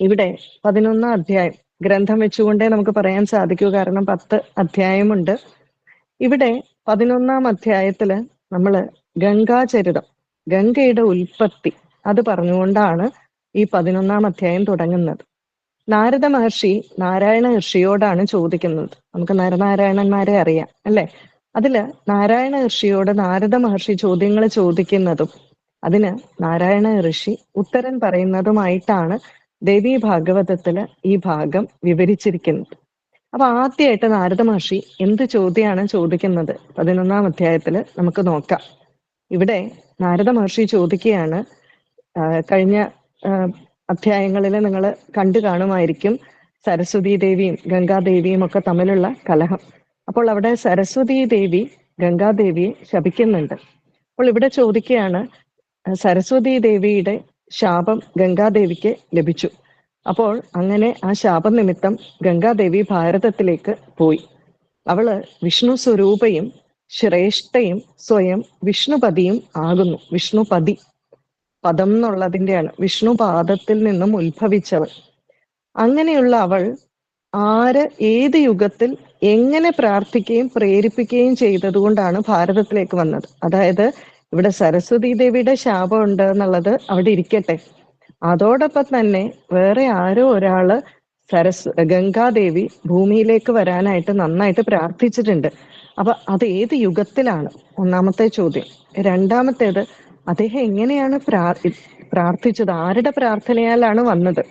ഇവിടെ പതിനൊന്നാം അധ്യായം. ഗ്രന്ഥം വെച്ചുകൊണ്ടേ നമുക്ക് പറയാൻ സാധിക്കൂ. കാരണം പത്ത് അധ്യായമുണ്ട്. ഇവിടെ പതിനൊന്നാം അധ്യായത്തിൽ നമ്മൾ ഗംഗാചരിതം ഗംഗയുടെ ഉൽപ്പത്തി അത് പറഞ്ഞുകൊണ്ടാണ് ഈ പതിനൊന്നാം അധ്യായം തുടങ്ങുന്നത്. നാരദ മഹർഷി നാരായണ ഋഷിയോടാണ് ചോദിക്കുന്നത്. നമുക്ക് നരനാരായണന്മാരെ അറിയാം അല്ലെ? അതിൽ നാരായണ ഋഷിയോട് നാരദ മഹർഷി ചോദ്യങ്ങൾ ചോദിക്കുന്നതും അതിന് നാരായണ ഋഷി ഉത്തരം പറയുന്നതുമായിട്ടാണ് ദേവി ഭാഗവതത്തിൽ ഈ ഭാഗം വിവരിച്ചിരിക്കുന്നത് അപ്പൊ ആദ്യമായിട്ട് നാരദ മഹർഷി എന്ത് ചോദ്യമാണ് ചോദിക്കുന്നത്? പതിനൊന്നാം അധ്യായത്തിൽ നമുക്ക് നോക്കാം. ഇവിടെ നാരദ മഹർഷി ചോദിക്കുകയാണ് കഴിഞ്ഞ അധ്യായങ്ങളിൽ നിങ്ങൾ കണ്ടു കാണുമായിരിക്കും സരസ്വതി ദേവിയും ഗംഗാദേവിയും ഒക്കെ തമ്മിലുള്ള കലഹം. അപ്പോൾ അവിടെ സരസ്വതി ദേവി ഗംഗാദേവിയെ ശപിക്കുന്നുണ്ട്. അപ്പോൾ ഇവിടെ ചോദിക്കുകയാണ് സരസ്വതി ദേവിയുടെ ശാപം ഗംഗാദേവിക്ക് ലഭിച്ചു. അപ്പോൾ അങ്ങനെ ആ ശാപം നിമിത്തം ഗംഗാദേവി ഭാരതത്തിലേക്ക് പോയി. അവൾ വിഷ്ണു സ്വരൂപയും ശ്രേഷ്ഠയും സ്വയം വിഷ്ണുപതിയും ആകുന്നു. വിഷ്ണുപതി പദം എന്നുള്ളതിന്റെയാണ് വിഷ്ണുപാദത്തിൽ നിന്നും ഉത്ഭവിച്ചവൾ. അങ്ങനെയുള്ള അവൾ ആര് ഏത് യുഗത്തിൽ എങ്ങനെ പ്രാർത്ഥിക്കുകയും പ്രേരിപ്പിക്കുകയും ചെയ്തതുകൊണ്ടാണ് ഭാരതത്തിലേക്ക് വന്നത്. അതായത് ഇവിടെ സരസ്വതി ദേവിയുടെ ശാപം ഉണ്ട് എന്നുള്ളത് അവിടെ ഇരിക്കട്ടെ. അതോടൊപ്പം തന്നെ വേറെ ആരോ ഒരാൾ സരസ് ഗംഗാദേവി ഭൂമിയിലേക്ക് വരാനായിട്ട് നന്നായിട്ട് പ്രാർത്ഥിച്ചിട്ടുണ്ട്. അപ്പൊ അത് ഏത് യുഗത്തിലാണ്? ഒന്നാമത്തെ ചോദ്യം. രണ്ടാമത്തേത് അദ്ദേഹം എങ്ങനെയാണ് പ്രാർത്ഥിച്ചത്? ആരുടെ പ്രാർത്ഥനയാലാണ് വന്നത്?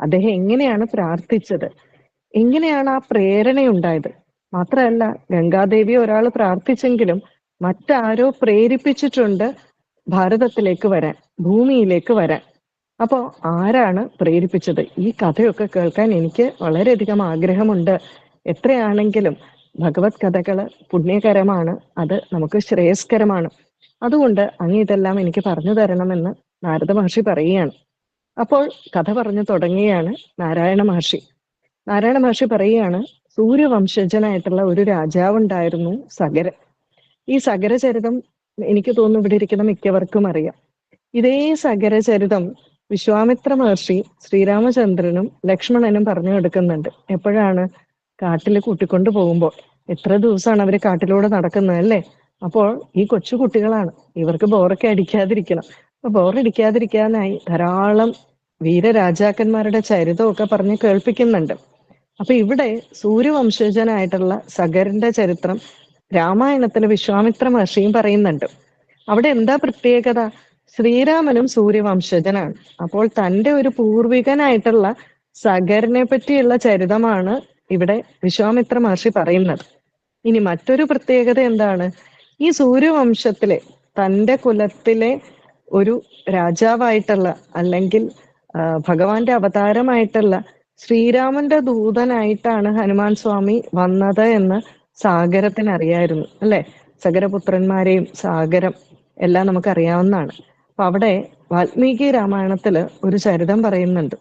അദ്ദേഹം എങ്ങനെയാണ് പ്രാർത്ഥിച്ചത്? എങ്ങനെയാണ് ആ പ്രേരണ ഉണ്ടായത് മാത്രമല്ല ഗംഗാദേവി ഒരാൾ പ്രാർത്ഥിച്ചെങ്കിലും മറ്റാരോ പ്രേരിപ്പിച്ചിട്ടുണ്ട് ഭാരതത്തിലേക്ക് വരാൻ ഭൂമിയിലേക്ക് വരാൻ. അപ്പോൾ ആരാണ് പ്രേരിപ്പിച്ചത്? ഈ കഥയൊക്കെ കേൾക്കാൻ എനിക്ക് വളരെയധികം ആഗ്രഹമുണ്ട്. എത്രയാണെങ്കിലും ഭഗവത് കഥകൾ പുണ്യകരമാണ് അത് നമുക്ക് ശ്രേയസ്കരമാണ്. അതുകൊണ്ട് അങ്ങ് ഇതെല്ലാം എനിക്ക് പറഞ്ഞു തരണമെന്ന് നാരദ മഹർഷി പറയുകയാണ്. അപ്പോൾ കഥ പറഞ്ഞു തുടങ്ങുകയാണ് നാരായണ മഹർഷി. നാരായണ മഹർഷി പറയുകയാണ് സൂര്യവംശജനായിട്ടുള്ള ഒരു രാജാവുണ്ടായിരുന്നു സഗരൻ ഈ സഗരചരിതം എനിക്ക് തോന്നുന്നു ഇവിടെ ഇരിക്കുന്ന മിക്കവർക്കും അറിയാം. ഇതേ സഗരചരിതം വിശ്വാമിത്ര മഹർഷി ശ്രീരാമചന്ദ്രനും ലക്ഷ്മണനും പറഞ്ഞു കൊടുക്കുന്നുണ്ട് എപ്പോഴാണ് കാട്ടിൽ കൂട്ടിക്കൊണ്ടു പോകുമ്പോൾ? എത്ര ദിവസമാണ് അവർ കാട്ടിലൂടെ നടക്കുന്നത് അല്ലേ? അപ്പോൾ ഈ കൊച്ചു കുട്ടികളാണ്. ഇവർക്ക് ബോറൊക്കെ അടിക്കാതിരിക്കണം. അപ്പൊ ബോറടിക്കാതിരിക്കാനായി ധാരാളം വീരരാജാക്കന്മാരുടെ ചരിതമൊക്കെ പറഞ്ഞ് കേൾപ്പിക്കുന്നുണ്ട്. അപ്പൊ ഇവിടെ സൂര്യവംശജനായിട്ടുള്ള സഗരന്റെ ചരിത്രം രാമായണത്തിലെ വിശ്വാമിത്ര മഹർഷിയും പറയുന്നുണ്ട്. അവിടെ എന്താ പ്രത്യേകത? ശ്രീരാമനും സൂര്യവംശജനാണ്. അപ്പോൾ തന്റെ ഒരു പൂർവികനായിട്ടുള്ള സഗരനെ പറ്റിയുള്ള ചരിതമാണ് ഇവിടെ വിശ്വാമിത്ര മഹർഷി പറയുന്നത്. ഇനി മറ്റൊരു പ്രത്യേകത എന്താണ്? ഈ സൂര്യവംശത്തിലെ തന്റെ കുലത്തിലെ ഒരു രാജാവായിട്ടുള്ള അല്ലെങ്കിൽ ഭഗവാന്റെ അവതാരമായിട്ടുള്ള ശ്രീരാമന്റെ ദൂതനായിട്ടാണ് ഹനുമാൻ സ്വാമി വന്നത് എന്ന് സാഗരത്തിന് അറിയായിരുന്നു അല്ലെ? സഗരപുത്രന്മാരെയും സാഗരം എല്ലാം നമുക്ക് അറിയാവുന്നതാണ് അപ്പൊ അവിടെ വാൽമീകി രാമായണത്തിൽ ഒരു ചരിതം പറയുന്നുണ്ട്.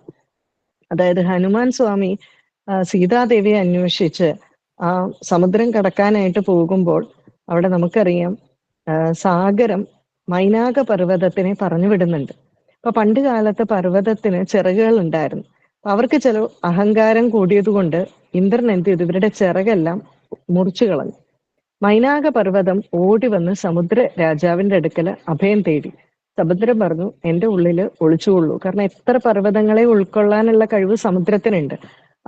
അതായത് ഹനുമാൻ സ്വാമി സീതാദേവിയെ അന്വേഷിച്ച് ആ സമുദ്രം കടക്കാനായിട്ട് പോകുമ്പോൾ അവിടെ നമുക്കറിയാം സാഗരം മൈനാക പർവതത്തിനെ പറഞ്ഞു വിടുന്നുണ്ട്. അപ്പൊ പണ്ട് കാലത്ത് പർവതത്തിന് ചിറകുകൾ ഉണ്ടായിരുന്നു. അവർക്ക് ചില അഹങ്കാരം കൂടിയത് കൊണ്ട് ഇന്ദ്രൻ എന്ത് ചെയ്തു? ഇവരുടെ ചിറകെല്ലാം മുറിച്ചു കളഞ്ഞു. മൈനാക പർവതം ഓടി വന്ന് സമുദ്ര രാജാവിന്റെ അടുക്കൽ അഭയം തേടി. സമുദ്രം പറഞ്ഞു എന്റെ ഉള്ളിൽ ഒളിച്ചുകൊള്ളൂ കാരണം എത്ര പർവതങ്ങളെ ഉൾക്കൊള്ളാനുള്ള കഴിവ് സമുദ്രത്തിനുണ്ട്.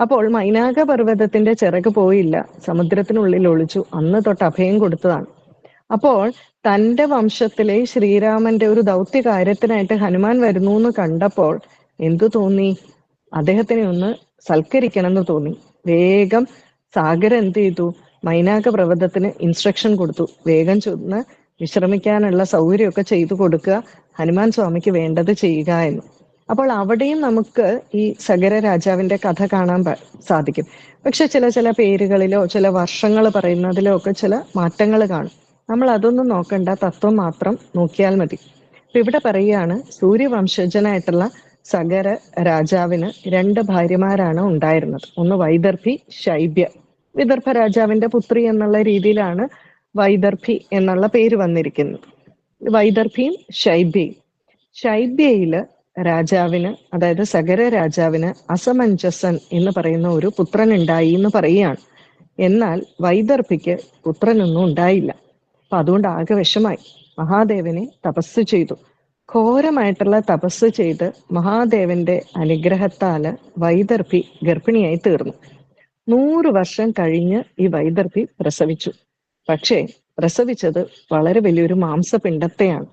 അപ്പോൾ മൈനാക പർവതത്തിന്റെ ചിറക് പോയില്ല. സമുദ്രത്തിനുള്ളിൽ ഒളിച്ചു. അന്ന് തൊട്ട് അഭയം കൊടുത്തതാണ്. അപ്പോൾ തന്റെ വംശത്തിലെ ശ്രീരാമന്റെ ഒരു ദൗത്യ കാര്യത്തിനായിട്ട് ഹനുമാൻ വരുന്നു എന്ന് കണ്ടപ്പോൾ എന്തു തോന്നി? അദ്ദേഹത്തിനെ ഒന്ന് സൽക്കരിക്കണം എന്ന് തോന്നി. വേഗം സാഗർ എന്ത് ചെയ്തു? മൈനാക പർവതത്തിന് ഇൻസ്ട്രക്ഷൻ കൊടുത്തു. വേഗം ചെന്ന് വിശ്രമിക്കാനുള്ള സൗകര്യമൊക്കെ ചെയ്തു കൊടുക്കുക. ഹനുമാൻ സ്വാമിക്ക് വേണ്ടത് ചെയ്യുക എന്ന്. അപ്പോൾ അവിടെയും നമുക്ക് ഈ സഗര രാജാവിന്റെ കഥ കാണാൻ സാധിക്കും. പക്ഷെ ചില ചില പേരുകളിലോ ചില വർഷങ്ങൾ പറയുന്നതിലോ ഒക്കെ ചില മാറ്റങ്ങൾ കാണും. നമ്മൾ അതൊന്നും നോക്കണ്ട. തത്വം മാത്രം നോക്കിയാൽ മതി. ഇപ്പൊ ഇവിടെ പറയുകയാണ് സൂര്യവംശജനായിട്ടുള്ള സഗര രാജാവിന് രണ്ട് ഭാര്യമാരാണ് ഉണ്ടായിരുന്നത്. ഒന്ന് വൈദർഭി ശൈബ്യ. വിദർഭ രാജാവിന്റെ പുത്രി എന്നുള്ള രീതിയിലാണ് വൈദർഭി എന്നുള്ള പേര് വന്നിരിക്കുന്നത്. വൈദർഭിയും ശൈബ്യയും. ശൈബ്യയിൽ രാജാവിന് അതായത് സഗര രാജാവിന് അസമഞ്ജസൻ എന്ന് പറയുന്ന ഒരു പുത്രൻ ഉണ്ടായി എന്ന് പറയുകയാണ്. എന്നാൽ വൈദർഭിക്ക് പുത്രനൊന്നും ഉണ്ടായില്ല. അപ്പൊ അതുകൊണ്ട് ആകെ വിഷമായി. മഹാദേവനെ തപസ് ചെയ്തു. ഘോരമായിട്ടുള്ള തപസ് ചെയ്ത് മഹാദേവന്റെ അനുഗ്രഹത്താൽ വൈദർഭി ഗർഭിണിയായി തീർന്നു. നൂറ് വർഷം കഴിഞ്ഞ് ഈ വൈദർഭി പ്രസവിച്ചു. പക്ഷേ പ്രസവിച്ചത് വളരെ വലിയൊരു മാംസപിണ്ടത്തെയാണ്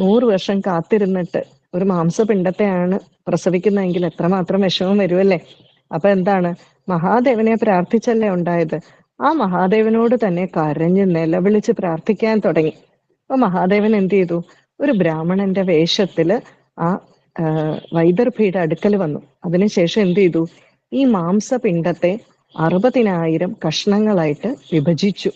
നൂറ് വർഷം കാത്തിരുന്നിട്ട് ഒരു മാംസപിണ്ടത്തെയാണ് പ്രസവിക്കുന്നതെങ്കിൽ എത്രമാത്രം വിഷമം വരുമല്ലേ അപ്പൊ എന്താണ്? മഹാദേവനെ പ്രാർത്ഥിച്ചല്ലേ ഉണ്ടായത്? ആ മഹാദേവനോട് തന്നെ കരഞ്ഞ് നിലവിളിച്ച് പ്രാർത്ഥിക്കാൻ തുടങ്ങി. അപ്പൊ മഹാദേവൻ എന്ത് ചെയ്തു? ഒരു ബ്രാഹ്മണന്റെ വേഷത്തിൽ ആ വൈദർഭിയുടെ അടുക്കൽ വന്നു. അതിനുശേഷം എന്ത് ചെയ്തു? ഈ മാംസപിണ്ഡത്തെ അറുപതിനായിരം കഷ്ണങ്ങളായിട്ട് വിഭജിച്ചു.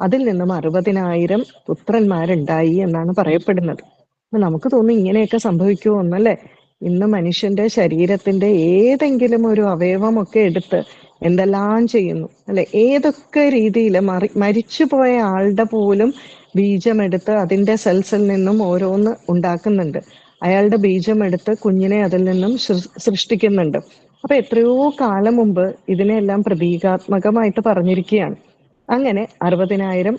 അതിൽ നിന്നും അറുപതിനായിരം പുത്രന്മാരുണ്ടായി എന്നാണ് പറയപ്പെടുന്നത്. അപ്പൊ നമുക്ക് തോന്നി ഇങ്ങനെയൊക്കെ സംഭവിക്കുമോ എന്നല്ലേ? ഇന്ന് മനുഷ്യന്റെ ശരീരത്തിന്റെ ഏതെങ്കിലും ഒരു അവയവമൊക്കെ എടുത്ത് എന്തെല്ലാം ചെയ്യുന്നു. അല്ലെ? ഏതൊക്കെ രീതിയിൽ മറി മരിച്ചുപോയ ആളുടെ പോലും ബീജമെടുത്ത് അതിന്റെ സെൽസിൽ നിന്നും ഓരോന്ന് ഉണ്ടാക്കുന്നുണ്ട്. അയാളുടെ ബീജമെടുത്ത് കുഞ്ഞിനെ അതിൽ നിന്നും സൃഷ്ടിക്കുന്നുണ്ട്. അപ്പൊ എത്രയോ കാലം മുമ്പ് ഇതിനെല്ലാം പ്രതീകാത്മകമായിട്ട് പറഞ്ഞിരിക്കുകയാണ്. അങ്ങനെ അറുപതിനായിരം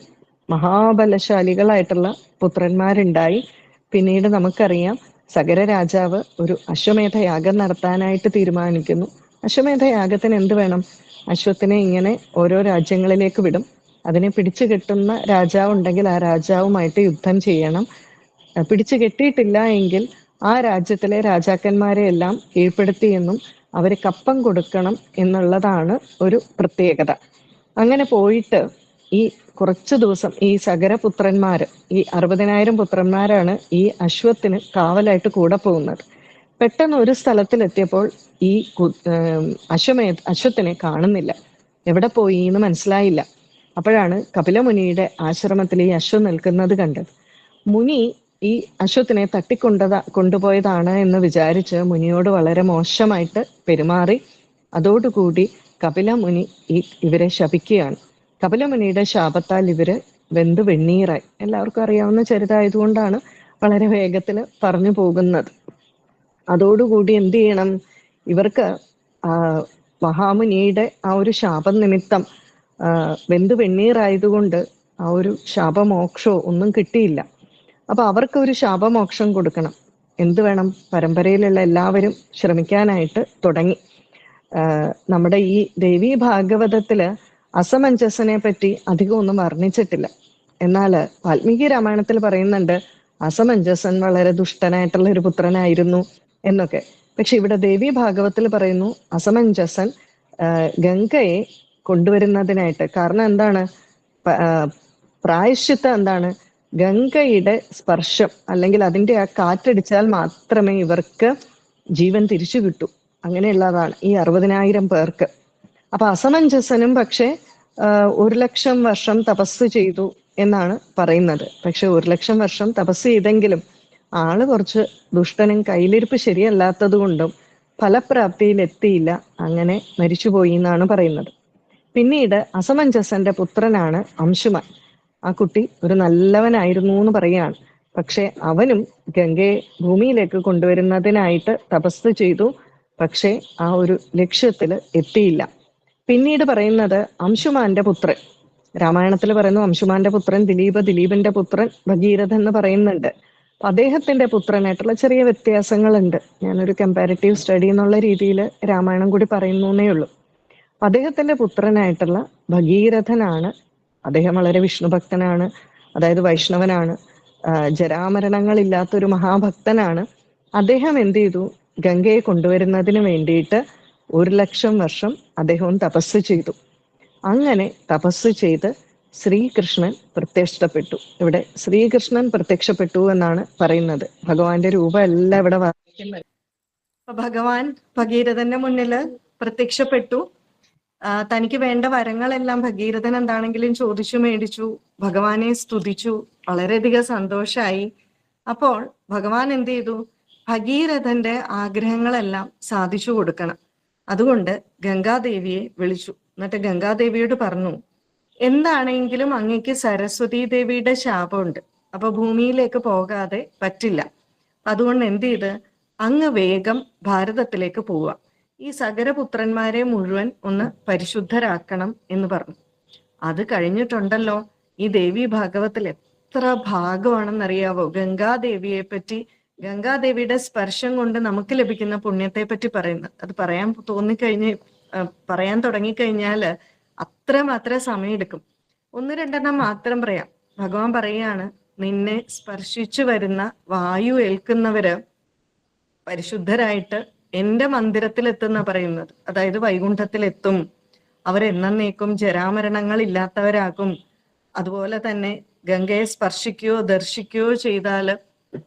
മഹാബലശാലികളായിട്ടുള്ള പുത്രന്മാരുണ്ടായി. പിന്നീട് നമുക്കറിയാം സഗര രാജാവ് ഒരു അശ്വമേധ യാഗം നടത്താനായിട്ട് തീരുമാനിക്കുന്നു. അശ്വമേധ യാഗത്തിന് എന്ത് വേണം? അശ്വത്തിനെ ഇങ്ങനെ ഓരോ രാജ്യങ്ങളിലേക്ക് വിടും. അതിനെ പിടിച്ചു കെട്ടുന്ന രാജാവ് ഉണ്ടെങ്കിൽ ആ രാജാവുമായിട്ട് യുദ്ധം ചെയ്യണം. പിടിച്ചു കെട്ടിയിട്ടില്ല എങ്കിൽ ആ രാജ്യത്തിലെ രാജാക്കന്മാരെ എല്ലാം കീഴ്പ്പെടുത്തിയെന്നും അവർ കപ്പം കൊടുക്കണം എന്നുള്ളതാണ് ഒരു പ്രത്യേകത. അങ്ങനെ പോയിട്ട് ഈ കുറച്ചു ദിവസം ഈ സഗരപുത്രന്മാര് ഈ അറുപതിനായിരം പുത്രന്മാരാണ് ഈ അശ്വത്തിന് കാവലായിട്ട് കൂടെ പോകുന്നത്. പെട്ടെന്ന് ഒരു സ്ഥലത്തിലെത്തിയപ്പോൾ ഈ അശ്വമേ അശ്വത്തിനെ കാണുന്നില്ല. എവിടെ പോയി എന്ന് മനസ്സിലായില്ല. അപ്പോഴാണ് കപിലമുനിയുടെ ആശ്രമത്തിൽ ഈ അശ്വം നിൽക്കുന്നത് കണ്ടത്. മുനി ഈ അശ്വത്തിനെ തട്ടിക്കൊണ്ടതാ കൊണ്ടുപോയതാണ് എന്ന് വിചാരിച്ച് മുനിയോട് വളരെ മോശമായിട്ട് പെരുമാറി. അതോടുകൂടി കപില മുനി ഈ ഇവരെ ശപിക്കുകയാണ്. കപിലമുനിയുടെ ശാപത്താൽ ഇവർ വെന്ത് വെണ്ണീറായി. എല്ലാവർക്കും അറിയാവുന്ന ചരിതായതുകൊണ്ടാണ് വളരെ വേഗത്തിൽ പറഞ്ഞു പോകുന്നത്. അതോടുകൂടി എന്ത് ചെയ്യണം? ഇവർക്ക് മഹാമുനിയുടെ ആ ഒരു ശാപം നിമിത്തം വെന്ത് വെണ്ണീറായതുകൊണ്ട് ആ ഒരു ശാപമോക്ഷോ ഒന്നും കിട്ടിയില്ല. അപ്പൊ അവർക്ക് ഒരു ശാപമോക്ഷം കൊടുക്കണം. എന്ത് വേണം? പരമ്പരയിലുള്ള എല്ലാവരും ശ്രമിക്കാനായിട്ട് തുടങ്ങി. നമ്മുടെ ഈ ദേവി ഭാഗവതത്തിൽ അസമഞ്ജസനെ പറ്റി അധികം ഒന്നും വർണിച്ചിട്ടില്ല. എന്നാൽ വാൽമീകി രാമായണത്തിൽ പറയുന്നുണ്ട് അസമഞ്ജസൻ വളരെ ദുഷ്ടനായിട്ടുള്ള ഒരു പുത്രനായിരുന്നു. എന്നൊക്കെ. പക്ഷെ ഇവിടെ ദേവി ഭാഗവത്തിൽ പറയുന്നു അസമഞ്ജസൻ ഗംഗയെ കൊണ്ടുവരുന്നതിനായിട്ട്. കാരണം എന്താണ്? പ്രായശ്ചിത്തം എന്താണ്? ഗംഗയുടെ സ്പർശം അല്ലെങ്കിൽ അതിന്റെ ആ കാറ്റടിച്ചാൽ മാത്രമേ ഇവർക്ക് ജീവൻ തിരിച്ചു കിട്ടൂ. അങ്ങനെയുള്ളതാണ് ഈ അറുപതിനായിരം പേർക്ക്. അപ്പൊ അസമഞ്ജസനും പക്ഷെ ഒരു ലക്ഷം വർഷം തപസ് ചെയ്തു എന്നാണ് പറയുന്നത്. പക്ഷെ ഒരു ലക്ഷം വർഷം തപസ് ചെയ്തെങ്കിലും ആൾ കുറച്ച് ദുഷ്ടനും കയ്യിലിരിപ്പ് ശരിയല്ലാത്തത് കൊണ്ടും ഫലപ്രാപ്തിയിൽ എത്തിയില്ല അങ്ങനെ മരിച്ചുപോയി എന്നാണ് പറയുന്നത്. പിന്നീട് അസമഞ്ജസന്റെ പുത്രനാണ് അംശുമാൻ. ആ കുട്ടി ഒരു നല്ലവനായിരുന്നു എന്ന് പറയുകയാണ്. പക്ഷെ അവനും ഗംഗയെ ഭൂമിയിലേക്ക് കൊണ്ടുവരുന്നതിനായിട്ട് തപസ് ചെയ്തു പക്ഷേ ആ ഒരു ലക്ഷ്യത്തിൽ എത്തിയില്ല. പിന്നീട് പറയുന്നത് അംശുമാന്റെ പുത്രൻ. രാമായണത്തിൽ പറയുന്നു അംശുമാന്റെ പുത്രൻ ദിലീപ് ദിലീപിന്റെ പുത്രൻ ഭഗീരഥൻ എന്ന് പറയുന്നുണ്ട്. അദ്ദേഹത്തിന്റെ പുത്രനായിട്ടുള്ള ചെറിയ വ്യത്യാസങ്ങളുണ്ട്. ഞാനൊരു കമ്പാരിറ്റീവ് സ്റ്റഡി എന്നുള്ള രീതിയിൽ രാമായണം കൂടി പറയുന്നേ ഉള്ളൂ. അദ്ദേഹത്തിന്റെ പുത്രനായിട്ടുള്ള ഭഗീരഥനാണ്. അദ്ദേഹം വളരെ വിഷ്ണുഭക്തനാണ്. അതായത് വൈഷ്ണവനാണ്. ജരാമരണങ്ങൾ ജരാമരണങ്ങളില്ലാത്തൊരു മഹാഭക്തനാണ്. അദ്ദേഹം എന്ത് ചെയ്തു? ഗംഗയെ കൊണ്ടുവരുന്നതിന് വേണ്ടിയിട്ട് ഒരു ലക്ഷം വർഷം അദ്ദേഹവും തപസ് ചെയ്തു. അങ്ങനെ തപസ് ചെയ്ത് ശ്രീകൃഷ്ണൻ പ്രത്യക്ഷപ്പെട്ടു. ഇവിടെ ശ്രീകൃഷ്ണൻ പ്രത്യക്ഷപ്പെട്ടു എന്നാണ് പറയുന്നത്. ഭഗവാന്റെ രൂപം എല്ലാം ഇവിടെ വായിക്കുന്നത് ഭഗവാൻ ഭഗീരഥന്റെ മുന്നിൽ പ്രത്യക്ഷപ്പെട്ടു. തനിക്ക് വേണ്ട വരങ്ങളെല്ലാം ഭഗീരഥൻ എന്താണെങ്കിലും ചോദിച്ചു മേടിച്ചു ഭഗവാനെ സ്തുതിച്ചു വളരെയധികം സന്തോഷമായി അപ്പോൾ ഭഗവാൻ എന്ത് ചെയ്തു? ഭഗീരഥന്റെ ആഗ്രഹങ്ങളെല്ലാം സാധിച്ചു കൊടുക്കണം. അതുകൊണ്ട് ഗംഗാദേവിയെ വിളിച്ചു. എന്നിട്ട് ഗംഗാദേവിയോട് പറഞ്ഞു എന്താണെങ്കിലും അങ്ങക്ക് സരസ്വതി ദേവിയുടെ ശാപമുണ്ട്. അപ്പൊ ഭൂമിയിലേക്ക് പോകാതെ പറ്റില്ല. അതുകൊണ്ട് എന്ത് ചെയ്ത്? അങ്ങ് വേഗം ഭാരതത്തിലേക്ക് പോവുക. ഈ സകരപുത്രന്മാരെ മുഴുവൻ ഒന്ന് പരിശുദ്ധരാക്കണം എന്ന് പറഞ്ഞു. അത് കഴിഞ്ഞിട്ടുണ്ടല്ലോ. ഈ ദേവി ഭാഗവത്തിൽ എത്ര ഭാഗമാണെന്നറിയാവോ? ഗംഗാദേവിയെ പറ്റി ഗംഗാദേവിയുടെ സ്പർശം കൊണ്ട് നമുക്ക് ലഭിക്കുന്ന പുണ്യത്തെ പറ്റി പറയുന്നത് അത് പറയാൻ തോന്നിക്കഴിഞ്ഞ് പറയാൻ തുടങ്ങിക്കഴിഞ്ഞാൽ അത്രമാത്രം സമയമെടുക്കും. ഒന്ന് രണ്ടെണ്ണം മാത്രം പറയാം. ഭഗവാൻ പറയാണ് നിന്നെ സ്പർശിച്ചു വരുന്ന വായു ഏൽക്കുന്നവര് പരിശുദ്ധരായിട്ട് എന്റെ മന്ദിരത്തിലെത്തുന്ന പറയുന്നത്. അതായത് വൈകുണ്ഠത്തിൽ വൈകുണ്ഠത്തിലെത്തും. അവരെന്നേക്കും ജരാമരണങ്ങൾ ഇല്ലാത്തവരാകും അതുപോലെ തന്നെ ഗംഗയെ സ്പർശിക്കുകയോ ദർശിക്കുകയോ ചെയ്താൽ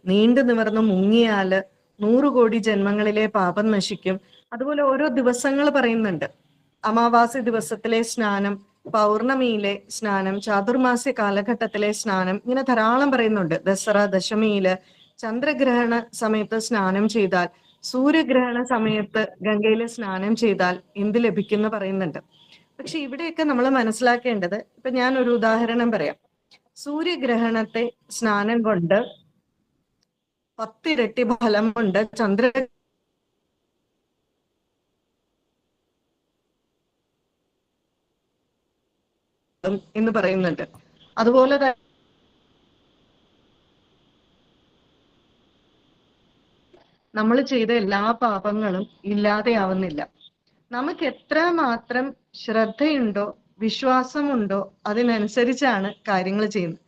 നീണ്ടു നിവർന്ന് മുങ്ങിയാൽ നൂറു കോടി ജന്മങ്ങളിലെ പാപം നശിക്കും. അതുപോലെ ഓരോ ദിവസങ്ങൾ പറയുന്നുണ്ട്. അമാവാസി ദിവസത്തിലെ സ്നാനം പൗർണമിയിലെ സ്നാനം ചാതുർമാസ്യ കാലഘട്ടത്തിലെ സ്നാനം ഇങ്ങനെ ധാരാളം പറയുന്നുണ്ട്. ദസറ ദശമിയിൽ ചന്ദ്രഗ്രഹണ സമയത്ത് സ്നാനം ചെയ്താൽ സൂര്യഗ്രഹണ സമയത്ത് ഗംഗയിൽ സ്നാനം ചെയ്താൽ എന്ത് ലഭിക്കുന്നു പറയുന്നുണ്ട്. പക്ഷെ ഇവിടെയൊക്കെ നമ്മൾ മനസ്സിലാക്കേണ്ടത് ഇപ്പൊ ഞാൻ ഒരു ഉദാഹരണം പറയാം. സൂര്യഗ്രഹണത്തെ സ്നാനം കൊണ്ട് പത്തിരട്ടി ഫലം കൊണ്ട് ചന്ദ്ര എന്ന് പറയുന്നുണ്ട്. അതുപോലെ നമ്മൾ ചെയ്ത എല്ലാ പാപങ്ങളും ഇല്ലാതെയാവുന്നില്ല. നമുക്ക് എത്ര മാത്രം ശ്രദ്ധയുണ്ടോ വിശ്വാസമുണ്ടോ അതിനനുസരിച്ചാണ് കാര്യങ്ങൾ ചെയ്യുന്നത്.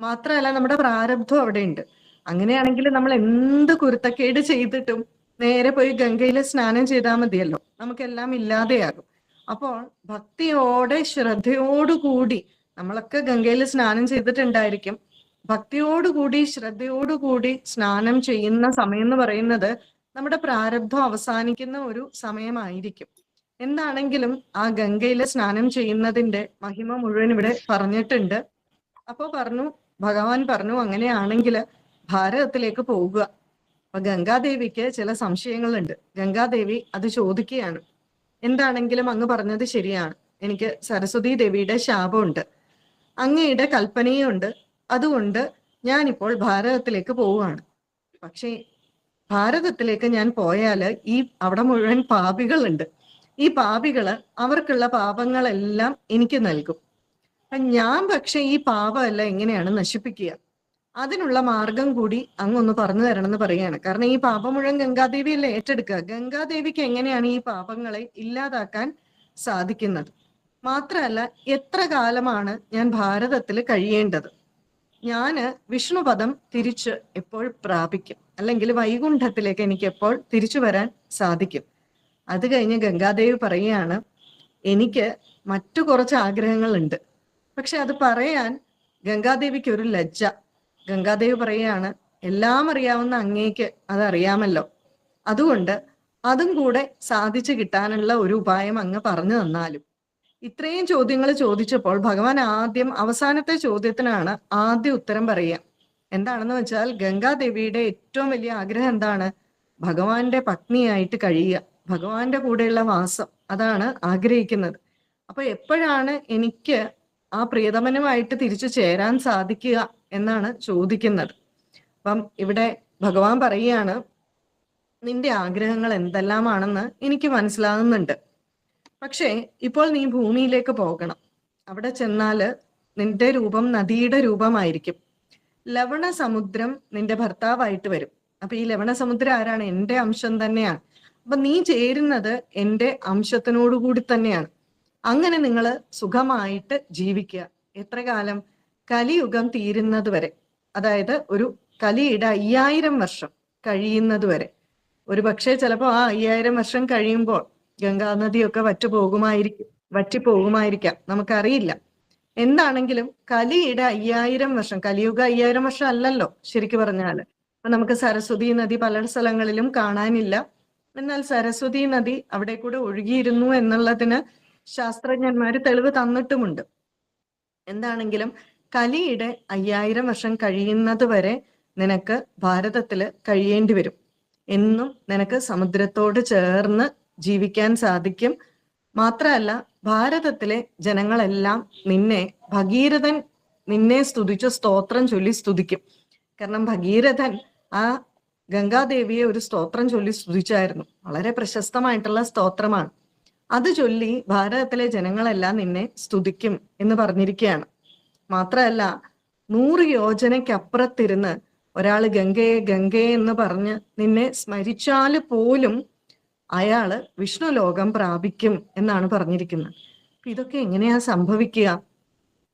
മാത്രമല്ല നമ്മുടെ പ്രാരബ്ധം അവിടെയുണ്ട്. അങ്ങനെയാണെങ്കിൽ നമ്മൾ എന്ത് കുരുത്തക്കേട് ചെയ്തിട്ടും നേരെ പോയി ഗംഗയിൽ സ്നാനം ചെയ്താൽ മതിയല്ലോ. നമുക്കെല്ലാം ഇല്ലാതെയാകും. അപ്പോൾ ഭക്തിയോടെ ശ്രദ്ധയോടുകൂടി നമ്മളൊക്കെ ഗംഗയിൽ സ്നാനം ചെയ്തിട്ടുണ്ടായിരിക്കും. ഭക്തിയോടുകൂടി ശ്രദ്ധയോടുകൂടി സ്നാനം ചെയ്യുന്ന സമയം എന്ന് പറയുന്നത് നമ്മുടെ പ്രാരബ്ധം അവസാനിക്കുന്ന ഒരു സമയമായിരിക്കും. എന്താണെങ്കിലും ആ ഗംഗയിൽ സ്നാനം ചെയ്യുന്നതിന്റെ മഹിമ മുഴുവൻ ഇവിടെ പറഞ്ഞിട്ടുണ്ട്. അപ്പോ പറഞ്ഞു ഭഗവാൻ പറഞ്ഞു അങ്ങനെയാണെങ്കിൽ ഭാരതത്തിലേക്ക് പോകുക. അപ്പൊ ഗംഗാദേവിക്ക് ചില സംശയങ്ങളുണ്ട്. ഗംഗാദേവി അത് ചോദിക്കുകയാണ്. എന്താണെങ്കിലും അങ്ങ് പറഞ്ഞത് ശരിയാണ്. എനിക്ക് സരസ്വതി ദേവിയുടെ ശാപമുണ്ട്. അങ്ങയുടെ കൽപ്പനയുണ്ട്. അതുകൊണ്ട് ഞാനിപ്പോൾ ഭാരതത്തിലേക്ക് പോവുകയാണ്. പക്ഷേ ഭാരതത്തിലേക്ക് ഞാൻ പോയാൽ ഈ അവിടെ മുഴുവൻ പാപികളുണ്ട്. ഈ പാപികൾ അവർക്കുള്ള പാപങ്ങളെല്ലാം എനിക്ക് നൽകും. ഞാൻ പക്ഷെ ഈ പാപമല്ല എങ്ങനെയാണ് നശിപ്പിക്കുക? അതിനുള്ള മാർഗം കൂടി അങ്ങൊന്ന് പറഞ്ഞു തരണം എന്ന് പറയാണ് കാരണം ഈ പാപം ഗംഗാദേവി അല്ലേ ഏറ്റെടുക്കുക? ഗംഗാദേവിക്ക് എങ്ങനെയാണ് ഈ പാപങ്ങളെ ഇല്ലാതാക്കാൻ സാധിക്കുന്നത്? മാത്രമല്ല എത്ര കാലമാണ് ഞാൻ ഭാരതത്തിൽ കഴിയേണ്ടത്? ഞാൻ വിഷ്ണുപദം തിരിച്ച് എപ്പോൾ പ്രാപിക്കും? അല്ലെങ്കിൽ വൈകുണ്ഠത്തിലേക്ക് എനിക്ക് എപ്പോൾ തിരിച്ചു വരാൻ സാധിക്കും? അത് കഴിഞ്ഞ് ഗംഗാദേവി പറയുകയാണ് എനിക്ക് മറ്റു കുറച്ച് ആഗ്രഹങ്ങളുണ്ട്. പക്ഷെ അത് പറയാൻ ഗംഗാദേവിക്ക് ഒരു ലജ്ജ. ഗംഗാദേവി പറയുകയാണ് എല്ലാം അറിയാവുന്ന അങ്ങേക്ക് അത് അറിയാമല്ലോ അതുകൊണ്ട് അതും കൂടെ സാധിച്ചു കിട്ടാനുള്ള ഒരു ഉപായം അങ്ങ് പറഞ്ഞു തന്നാലും. ഇത്രയും ചോദ്യങ്ങൾ ചോദിച്ചപ്പോൾ ഭഗവാൻ ആദ്യം അവസാനത്തെ ചോദ്യത്തിനാണ് ആദ്യ ഉത്തരം പറയുക. എന്താണെന്ന് വെച്ചാൽ ഗംഗാദേവിയുടെ ഏറ്റവും വലിയ ആഗ്രഹം എന്താണ്? ഭഗവാന്റെ പത്നിയായിട്ട് കഴിയുക. ഭഗവാന്റെ കൂടെയുള്ള വാസം. അതാണ് ആഗ്രഹിക്കുന്നത്. അപ്പൊ എപ്പോഴാണ് എനിക്ക് ആ പ്രിയതമനുമായിട്ട് തിരിച്ചു ചേരാൻ സാധിക്കുക എന്നാണ് ചോദിക്കുന്നത്. അപ്പം ഇവിടെ ഭഗവാൻ പറയുകയാണ് നിന്റെ ആഗ്രഹങ്ങൾ എന്തെല്ലാമാണെന്ന് എനിക്ക് മനസ്സിലാകുന്നുണ്ട്. പക്ഷേ ഇപ്പോൾ നീ ഭൂമിയിലേക്ക് പോകണം. അവിടെ ചെന്നാൽ നിന്റെ രൂപം നദിയുടെ രൂപമായിരിക്കും. ലവണ സമുദ്രം നിന്റെ ഭർത്താവായിട്ട് വരും. അപ്പൊ ഈ ലവണ സമുദ്രം ആരാണ്? എന്റെ അംശം തന്നെയാണ്. അപ്പൊ നീ ചേരുന്നത് എന്റെ അംശത്തിനോടുകൂടി തന്നെയാണ്. അങ്ങനെ നിങ്ങൾ സുഖമായിട്ട് ജീവിക്കുക. എത്ര കാലം? കലിയുഗം തീരുന്നത് വരെ. അതായത് ഒരു കലിയുടെ അയ്യായിരം വർഷം കഴിയുന്നത് വരെ. ഒരു പക്ഷേ ചിലപ്പോൾ ആ അയ്യായിരം വർഷം കഴിയുമ്പോൾ ഗംഗാനദിയൊക്കെ വറ്റുപോകുമായിരിക്കും വറ്റിപ്പോകുമായിരിക്കാം. നമുക്കറിയില്ല. എന്താണെങ്കിലും കലിയുടെ അയ്യായിരം വർഷം കലിയുഗ അയ്യായിരം വർഷം അല്ലല്ലോ ശരിക്കു പറഞ്ഞാൽ അപ്പൊ നമുക്ക് സരസ്വതി നദി പല സ്ഥലങ്ങളിലും കാണാനില്ല. എന്നാൽ സരസ്വതി നദി അവിടെ കൂടെ ഒഴുകിയിരുന്നു എന്നുള്ളതിന് ശാസ്ത്രജ്ഞന്മാര് തെളിവ് തന്നിട്ടുമുണ്ട്. എന്താണെങ്കിലും കലിയുടെ അയ്യായിരം വർഷം കഴിയുന്നത് വരെ നിനക്ക് ഭാരതത്തിൽ കഴിയേണ്ടി വരും. എന്നും നിനക്ക് സമുദ്രത്തോട് ചേർന്ന് ജീവിക്കാൻ സാധിക്കും. മാത്രമല്ല ഭാരതത്തിലെ ജനങ്ങളെല്ലാം നിന്നെ ഭഗീരഥൻ നിന്നെ സ്തുതിച്ച് സ്തോത്രം ചൊല്ലി സ്തുതിക്കും. കാരണം ഭഗീരഥൻ ആ ഗംഗാദേവിയെ ഒരു സ്തോത്രം ചൊല്ലി സ്തുതിച്ചായിരുന്നു. വളരെ പ്രശസ്തമായിട്ടുള്ള സ്തോത്രമാണ്. അത് ചൊല്ലി ഭാരതത്തിലെ ജനങ്ങളെല്ലാം നിന്നെ സ്തുതിക്കും എന്ന് പറഞ്ഞിരിക്കുകയാണ് മാത്രമല്ല നൂറ് യോജനയ്ക്കപ്പുറത്തിരുന്ന് ഒരാൾ ഗംഗയെ ഗംഗയെ എന്ന് പറഞ്ഞ് നിന്നെ സ്മരിച്ചാൽ പോലും അയാൾ വിഷ്ണു ലോകം പ്രാപിക്കും എന്നാണ് പറഞ്ഞിരിക്കുന്നത്. ഇതൊക്കെ എങ്ങനെയാ സംഭവിക്കുക?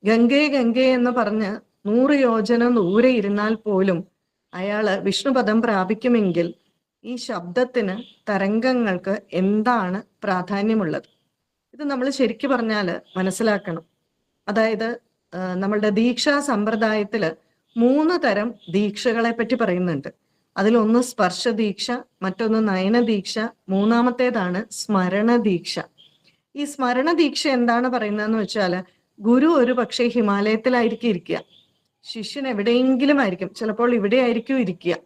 ഗംഗയെ ഗംഗയെ എന്ന് പറഞ്ഞ് നൂറ് യോജന ദൂരെ ഇരുന്നാൽ പോലും അയാൾ വിഷ്ണുപദം പ്രാപിക്കുമെങ്കിൽ ഈ ശബ്ദത്തിന് തരംഗങ്ങൾക്ക് എന്താണ് പ്രാധാന്യമുള്ളത്? ഇത് നമ്മൾ ശരിക്കു പറഞ്ഞാൽ മനസ്സിലാക്കണം. അതായത് നമ്മളുടെ ദീക്ഷാ സമ്പ്രദായത്തിൽ മൂന്ന് തരം ദീക്ഷകളെ പറ്റി പറയുന്നുണ്ട്. അതിലൊന്ന് സ്പർശ ദീക്ഷ മറ്റൊന്ന് നയന ദീക്ഷ മൂന്നാമത്തേതാണ് സ്മരണ ദീക്ഷ. ഈ സ്മരണ ദീക്ഷ എന്താണ് പറയുന്നതെന്ന് വെച്ചാൽ ഗുരു ഒരു പക്ഷേ ഹിമാലയത്തിലായിരിക്കും ഇരിക്കുക. ശിഷ്യൻ എവിടെയെങ്കിലും ആയിരിക്കും. ചിലപ്പോൾ ഇവിടെ ആയിരിക്കും ഇരിക്കുക.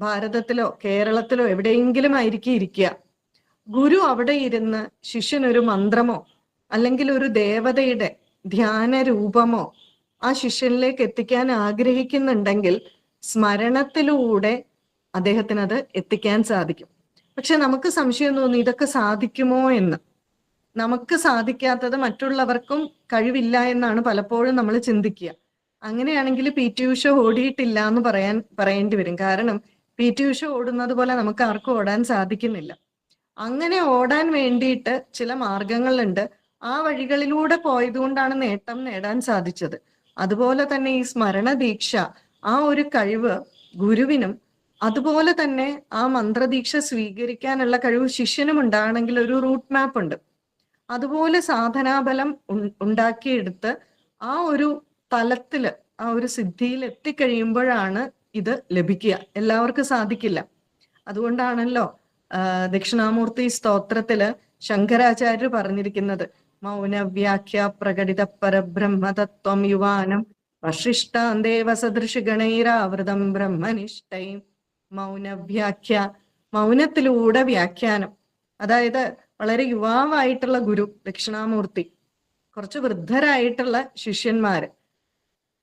ഭാരതത്തിലോ കേരളത്തിലോ എവിടെയെങ്കിലും ആയിരിക്കും ഇരിക്കുക ഗുരു അവിടെ ഇരുന്ന് ശിഷ്യൻ ഒരു മന്ത്രമോ അല്ലെങ്കിൽ ഒരു ദേവതയുടെ ധ്യാന രൂപമോ ആ ശിഷ്യനിലേക്ക് എത്തിക്കാൻ ആഗ്രഹിക്കുന്നുണ്ടെങ്കിൽ സ്മരണത്തിലൂടെ അദ്ദേഹത്തിന് അത് എത്തിക്കാൻ സാധിക്കും. പക്ഷെ നമുക്ക് സംശയം തോന്നി ഇതൊക്കെ സാധിക്കുമോ എന്ന്. നമുക്ക് സാധിക്കാത്തത് മറ്റുള്ളവർക്കും കഴിവില്ല എന്നാണ് പലപ്പോഴും നമ്മൾ ചിന്തിക്കുക. അങ്ങനെയാണെങ്കിൽ പി ടി ഉഷ ഓടിയിട്ടില്ല എന്ന് പറയാൻ പറയേണ്ടി വരും. കാരണം പി ടി ഉഷ ഓടുന്നത് പോലെ നമുക്ക് ആർക്കും ഓടാൻ സാധിക്കുന്നില്ല. അങ്ങനെ ഓടാൻ വേണ്ടിയിട്ട് ചില മാർഗങ്ങളുണ്ട്. ആ വഴികളിലൂടെ പോയതുകൊണ്ടാണ് നേട്ടം നേടാൻ സാധിച്ചത്. അതുപോലെ തന്നെ ഈ സ്മരണ ദീക്ഷ ആ ഒരു കഴിവ് ഗുരുവിനും അതുപോലെ തന്നെ ആ മന്ത്രദീക്ഷ സ്വീകരിക്കാനുള്ള കഴിവ് ശിഷ്യനും ഉണ്ടാണെങ്കിൽ ഒരു റൂട്ട് മാപ്പ് ഉണ്ട്. അതുപോലെ സാധനാബലം ഉണ്ടാക്കിയെടുത്ത് ആ ഒരു തലത്തിൽ ആ ഒരു സിദ്ധിയിൽ എത്തിക്കഴിയുമ്പോഴാണ് ഇത് ലഭിക്കുക. എല്ലാവർക്കും സാധിക്കില്ല. അതുകൊണ്ടാണല്ലോ ദക്ഷിണാമൂർത്തി സ്തോത്രത്തിൽ ശങ്കരാചാര്യർ പറഞ്ഞിരിക്കുന്നത് മൗനവ്യാഖ്യ പ്രകടിത പരബ്രഹ്മതത്വം യുവാനം വശിഷ്ടാന്തേവ സദൃശ ഗണൈരാവൃതം ബ്രഹ്മനിഷ്ഠൈ മൗനവ്യാഖ്യ മൗനത്തിലൂടെ വ്യാഖ്യാനം. അതായത് വളരെ യുവാവായിട്ടുള്ള ഗുരു ദക്ഷിണാമൂർത്തി കുറച്ച് വൃദ്ധരായിട്ടുള്ള ശിഷ്യന്മാര്.